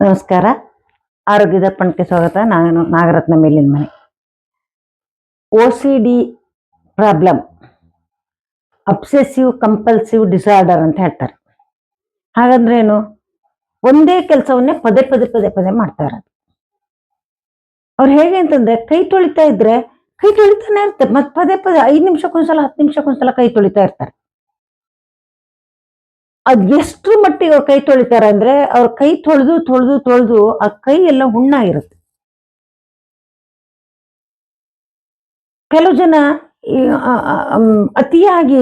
ನಮಸ್ಕಾರ. ಆರೋಗ್ಯದ ಪಣಕ್ಕೆ ಸ್ವಾಗತ. ನಾನು ನಾಗರತ್ನ ಮೇಲಿನ ಮನೆ. O C D problem obsessive compulsive disorder ಅಂತ ಹೇಳ್ತಾರೆ. ಹಾಗಂದ್ರೆ ಏನು? ಒಂದೇ ಕೆಲಸವನ್ನೇ ಪದೇ ಪದೇ ಪದೇ ಪದೇ ಮಾಡ್ತಾ ಇರೋದು. ಅವ್ರು ಹೇಗೆ ಅಂತಂದ್ರೆ ಕೈ ತೊಳಿತಾ ಇದ್ರೆ ಕೈ ತೊಳಿತಾನೆ ಇರ್ತಾರೆ. ಮತ್ತೆ ಪದೇ ಪದೇ ಐದು ನಿಮಿಷಕ್ಕೊಂದ್ಸಲ, ಹತ್ತು ನಿಮಿಷಕ್ಕೊಂದ್ಸಲ ಕೈ ತೊಳಿತಾ ಇರ್ತಾರೆ. ಅದ್ ಎಷ್ಟು ಮಟ್ಟಿಗೆ ಅವ್ರ ಕೈ ತೊಳಿತಾರೆ ಅಂದ್ರೆ ಅವ್ರ ಕೈ ತೊಳೆದು ತೊಳೆದು ತೊಳೆದು ಆ ಕೈ ಎಲ್ಲ ಹುಣ್ಣ ಇರುತ್ತೆ. ಕೆಲವು ಜನ ಅತಿಯಾಗಿ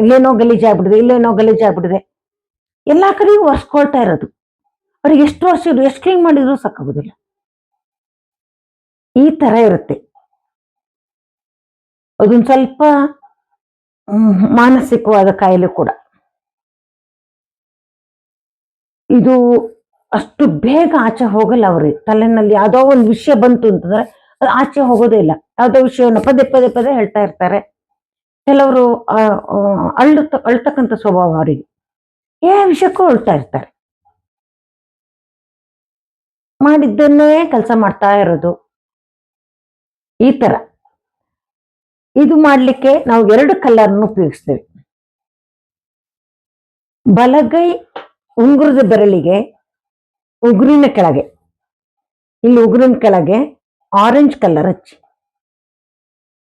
ಇಲ್ಲೇನೋ ಗಲೀಜಾಗ್ಬಿಡಿದೆ ಇಲ್ಲೇನೋ ಗಲೀಜಾಗ್ಬಿಡಿದೆ ಎಲ್ಲಾ ಕಡೆಗೂ ಒರ್ಸ್ಕೊಳ್ತಾ ಇರೋದು. ಅವ್ರಿಗೆ ಎಷ್ಟು ವರ್ಷ ಎಷ್ಟು ಕ್ಲೀನ್ ಮಾಡಿದ್ರು ಸಾಕಾಗೋದಿಲ್ಲ. ಈ ತರ ಇರುತ್ತೆ. ಅದೊಂದು ಸ್ವಲ್ಪ ಮಾನಸಿಕವಾದ ಕಾಯಿಲೆ ಕೂಡ. ಇದು ಅಷ್ಟು ಬೇಗ ಆಚೆ ಹೋಗಲ್ಲ ಅವ್ರಿಗೆ ತಲೆನಲ್ಲಿ ಯಾವುದೋ ಒಂದು ವಿಷಯ ಬಂತು ಅಂತಂದ್ರೆ ಅದು ಆಚೆ ಹೋಗೋದೇ ಇಲ್ಲ. ಯಾವುದೋ ವಿಷಯವನ್ನು ಪದೇ ಪದೇ ಪದೇ ಹೇಳ್ತಾ ಇರ್ತಾರೆ. ಕೆಲವರು ಅಳ್ಳ ಅಳ್ತಕ್ಕಂಥ ಸ್ವಭಾವ ಅವರಿಗೆ. ಏ ವಿಷಯಕ್ಕೂ ಅಳ್ತಾ ಇರ್ತಾರೆ. ಮಾಡಿದ್ದನ್ನೇ ಕೆಲಸ ಮಾಡ್ತಾ ಇರೋದು. ಈ ತರ ಇದು ಮಾಡಲಿಕ್ಕೆ ನಾವು ಎರಡು ಕಲರ್ನ ಉಪಯೋಗಿಸ್ತೇವೆ. ಬಲಗೈ ಉಂಗುರದ ಬೆರಳಿಗೆ ಉಗುರಿನ ಕೆಳಗೆ. ಇಲ್ಲಿ ಉಗುರಿನ ಕೆಳಗೆ ಆರೆಂಜ್ ಕಲರ್ ಹಚ್ಚಿ.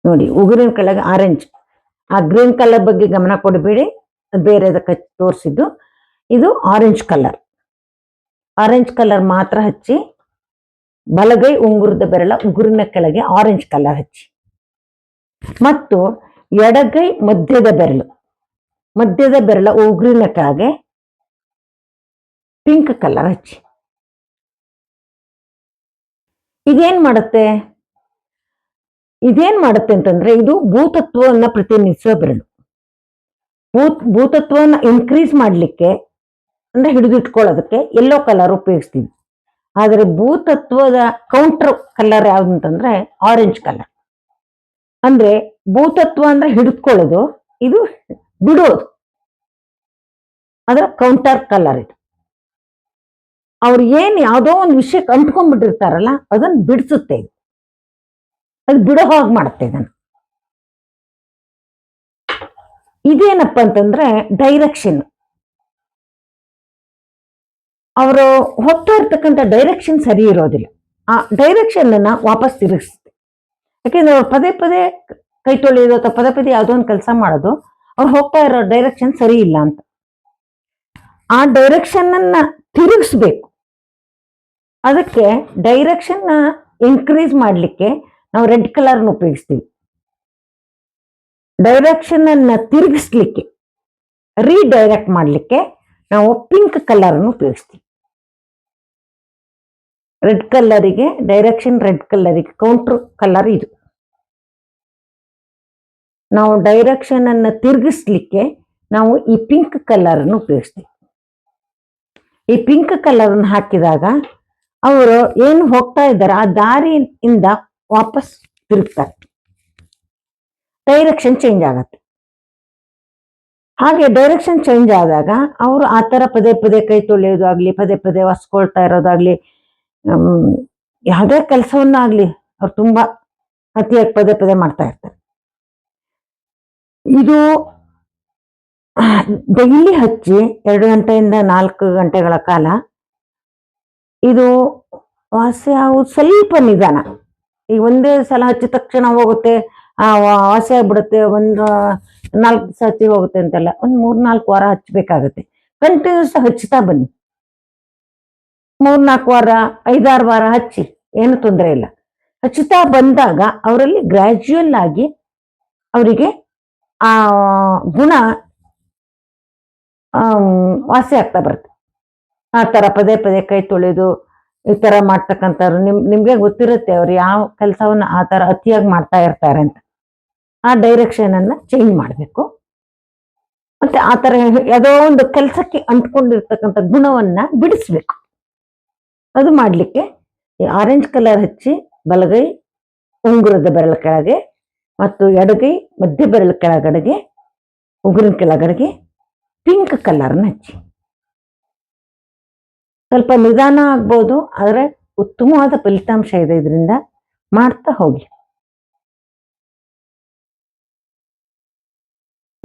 ನೋಡಿ, ಉಗುರಿನ ಕೆಳಗೆ ಆರೆಂಜ್ ಆ ಗ್ರೀನ್ ಕಲರ್ ಬಗ್ಗೆ ಗಮನ ಕೊಡಬೇಡಿ. ಬೇರೆದಕ್ಕೆ ತೋರಿಸಿದ್ದು. ಇದು ಆರೆಂಜ್ ಕಲರ್ ಆರೆಂಜ್ ಕಲರ್ ಮಾತ್ರ ಹಚ್ಚಿ, ಬಲಗೈ ಉಂಗುರದ ಬೆರಳ ಉಗುರಿನ ಕೆಳಗೆ ಆರೆಂಜ್ ಕಲರ್ ಹಚ್ಚಿ. ಮತ್ತು ಎಡಗೈ ಮಧ್ಯದ ಬೆರಳು. ಮಧ್ಯದ ಬೆರಳ ಉಗುರಿನ ಕೆಳಗೆ ಪಿಂಕ್ ಕಲರ್ ಹಚ್ಚಿ. ಇದೇನ್ ಮಾಡುತ್ತೆ? ಇದೇನ್ ಮಾಡುತ್ತೆ ಅಂತಂದ್ರೆ ಇದು ಭೂತತ್ವವನ್ನ ಪ್ರತಿನಿಧಿಸುವ ಬೆರಳು. ಭೂತ್, ಭೂತತ್ವವನ್ನ ಇನ್ಕ್ರೀಸ್ ಮಾಡಲಿಕ್ಕೆ ಅಂದ್ರೆ ಹಿಡಿದಿಟ್ಕೊಳ್ಳೋದಕ್ಕೆ ಎಲ್ಲೋ ಕಲರ್ ಉಪಯೋಗಿಸ್ತೀವಿ. ಆದರೆ ಭೂತತ್ವದ ಕೌಂಟರ್ ಕಲರ್ ಯಾವ್ದು ಅಂತಂದ್ರೆ ಆರೆಂಜ್ ಕಲರ್ ಅಂದ್ರೆ ಭೂತತ್ವ ಅಂದ್ರೆ ಹಿಡಿದುಕೊಳ್ಳೋದು, ಇದು ಬಿಡೋದು. ಅದರ ಕೌಂಟರ್ ಕಲರ್ ಇದು. ಅವ್ರು ಏನು ಯಾವುದೋ ಒಂದು ವಿಷಯಕ್ಕೆ ಅಂಟ್ಕೊಂಡ್ಬಿಟ್ಟಿರ್ತಾರಲ್ಲ ಅದನ್ನ ಬಿಡಿಸುತ್ತೆ ಅದು ಬಿಡೋ ಹಾಗೆ ಮಾಡುತ್ತೆ ಇದನ್ನ. ಇದೇನಪ್ಪ ಅಂತಂದ್ರೆ ಡೈರೆಕ್ಷನ್ ಅವರು ಹೋಗ್ತಾ ಇರ್ತಕ್ಕಂಥ ಡೈರೆಕ್ಷನ್ ಸರಿ ಇರೋದಿಲ್ಲ. ಆ ಡೈರೆಕ್ಷನ್ ಅನ್ನ ವಾಪಸ್ ತಿರುಗಿಸುತ್ತೆ. ಯಾಕೆಂದ್ರೆ ಅವ್ರು ಪದೇ ಪದೇ ಕೈ ತೊಳೆಯೋದು ಅಥವಾ ಪದೇ ಪದೇ ಯಾವುದೋ ಒಂದು ಕೆಲಸ ಮಾಡೋದು, ಅವ್ರು ಹೋಗ್ತಾ ಇರೋ ಡೈರೆಕ್ಷನ್ ಸರಿ ಇಲ್ಲ ಅಂತ. ಆ ಡೈರೆಕ್ಷನ್ ಅನ್ನ ತಿರುಗಿಸ್ಬೇಕು. ಅದಕ್ಕೆ ಡೈರೆಕ್ಷನ್ನ ಇನ್ಕ್ರೀಸ್ ಮಾಡಲಿಕ್ಕೆ ನಾವು ರೆಡ್ ಕಲರ್ನ ಉಪಯೋಗಿಸ್ತೀವಿ. ಡೈರೆಕ್ಷನನ್ನು ತಿರುಗಿಸ್ಲಿಕ್ಕೆ ರೀಡೈರೆಕ್ಟ್ ಮಾಡಲಿಕ್ಕೆ ನಾವು ಪಿಂಕ್ ಕಲರನ್ನು ಉಪಯೋಗಿಸ್ತೀವಿ. ರೆಡ್ ಕಲ್ಲರಿಗೆ ಡೈರೆಕ್ಷನ್ ರೆಡ್ ಕಲ್ಲರಿಗೆ ಕೌಂಟರ್ ಕಲರ್ ಇದು. ನಾವು ಡೈರೆಕ್ಷನನ್ನು ತಿರುಗಿಸ್ಲಿಕ್ಕೆ ನಾವು ಈ ಪಿಂಕ್ ಕಲರನ್ನು ಉಪಯೋಗಿಸ್ತೀವಿ. ಈ ಪಿಂಕ್ ಕಲರನ್ನು ಹಾಕಿದಾಗ ಅವರು ಏನು ಹೋಗ್ತಾ ಇದ್ದಾರೆ, ಆ ದಾರಿಯಿಂದ ವಾಪಸ್ ತಿರುಗ್ತಾರೆ. ಡೈರೆಕ್ಷನ್ ಚೇಂಜ್ ಆಗತ್ತೆ. ಹಾಗೆ ಡೈರೆಕ್ಷನ್ ಚೇಂಜ್ ಆದಾಗ ಅವರು ಆ ಥರ ಪದೇ ಪದೇ ಕೈ ತೊಳೆಯೋದು ಆಗ್ಲಿ ಪದೇ ಪದೇ ಒಸ್ಕೊಳ್ತಾ ಇರೋದಾಗ್ಲಿ ಯಾವುದೇ ಕೆಲಸವನ್ನಾಗ್ಲಿ ಅವ್ರು ತುಂಬಾ ಅತಿಯಾಗಿ ಪದೇ ಪದೇ ಮಾಡ್ತಾ ಇರ್ತಾರೆ. ಇದು ಡೈಲಿ ಹಚ್ಚಿ ಎರಡು ಗಂಟೆಯಿಂದ ನಾಲ್ಕು ಗಂಟೆಗಳ ಕಾಲ ಇದು ವಾಸಿ ಆಗೋದು ಸ್ವಲ್ಪ ನಿಧಾನ. ಈಗ ಒಂದೇ ಸಲ ಹಚ್ಚಿದ ತಕ್ಷಣ ಹೋಗುತ್ತೆ ವಾಸಿ ಆಗ್ಬಿಡುತ್ತೆ, ಒಂದು ನಾಲ್ಕು ದಿವಸ ಹಚ್ಚಿ ಹೋಗುತ್ತೆ ಅಂತೆಲ್ಲ, ಒಂದು ಮೂರು ನಾಲ್ಕು ವಾರ ಹಚ್ಚಬೇಕಾಗುತ್ತೆ. ಕಂಟಿನ್ಯೂಸ್ ಹಚ್ಚುತ್ತಾ ಬನ್ನಿ. ಮೂರು ನಾಲ್ಕು ವಾರ, ಐದಾರು ವಾರ ಹಚ್ಚಿ, ಏನು ತೊಂದರೆ ಇಲ್ಲ. ಹಚ್ಚುತ್ತಾ ಬಂದಾಗ ಅವರಲ್ಲಿ ಗ್ರ್ಯಾಜುವಲ್ ಆಗಿ ಅವರಿಗೆ ಆ ಗುಣ ವಾಸಿ ಆಗ್ತಾ ಬರುತ್ತೆ. ಆ ಥರ ಪದೇ ಪದೇ ಕೈ ತೊಳೆದು ಈ ಥರ ಮಾಡ್ತಕ್ಕಂಥವ್ರು ನಿಮ್, ನಿಮಗೆ ಗೊತ್ತಿರುತ್ತೆ ಅವ್ರು ಯಾವ ಕೆಲಸವನ್ನು ಆ ಥರ ಅತಿಯಾಗಿ ಮಾಡ್ತಾ ಇರ್ತಾರೆ ಅಂತ. ಆ ಡೈರೆಕ್ಷನ್ ಅನ್ನ ಚೇಂಜ್ ಮಾಡಬೇಕು. ಮತ್ತೆ ಆ ಥರ ಯಾವುದೋ ಒಂದು ಕೆಲಸಕ್ಕೆ ಅಂಟ್ಕೊಂಡಿರ್ತಕ್ಕಂಥ ಗುಣವನ್ನ ಬಿಡಿಸ್ಬೇಕು. ಅದು ಮಾಡಲಿಕ್ಕೆ ಆರೆಂಜ್ ಕಲರ್ ಹಚ್ಚಿ ಬಲಗೈ, ಉಂಗುರದ ಬೆರಳ ಕೆಳಗೆ ಮತ್ತು ಎಡಗೈ ಮಧ್ಯ ಬೆರಳ ಕೆಳಗಡೆಗೆ, ಉಗುರಿನ ಕೆಳಗಡೆಗೆ ಪಿಂಕ್ ಕಲರ್ನ ಹಚ್ಚಿ. ಸ್ವಲ್ಪ ನಿಧಾನ ಆಗ್ಬೋದು, ಆದರೆ ಉತ್ತಮವಾದ ಫಲಿತಾಂಶ ಇದೆ ಇದರಿಂದ ಮಾಡ್ತಾ ಹೋಗಿ.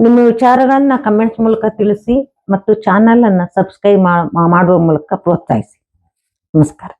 ನಿಮ್ಮ ವಿಚಾರಗಳನ್ನ ಕಮೆಂಟ್ಸ್ ಮೂಲಕ ತಿಳಿಸಿ ಮತ್ತು ಚಾನಲ್ ಅನ್ನ ಸಬ್ಸ್ಕ್ರೈಬ್ ಮಾಡುವ ಮೂಲಕ ಪ್ರೋತ್ಸಾಹಿಸಿ. ನಮಸ್ಕಾರ.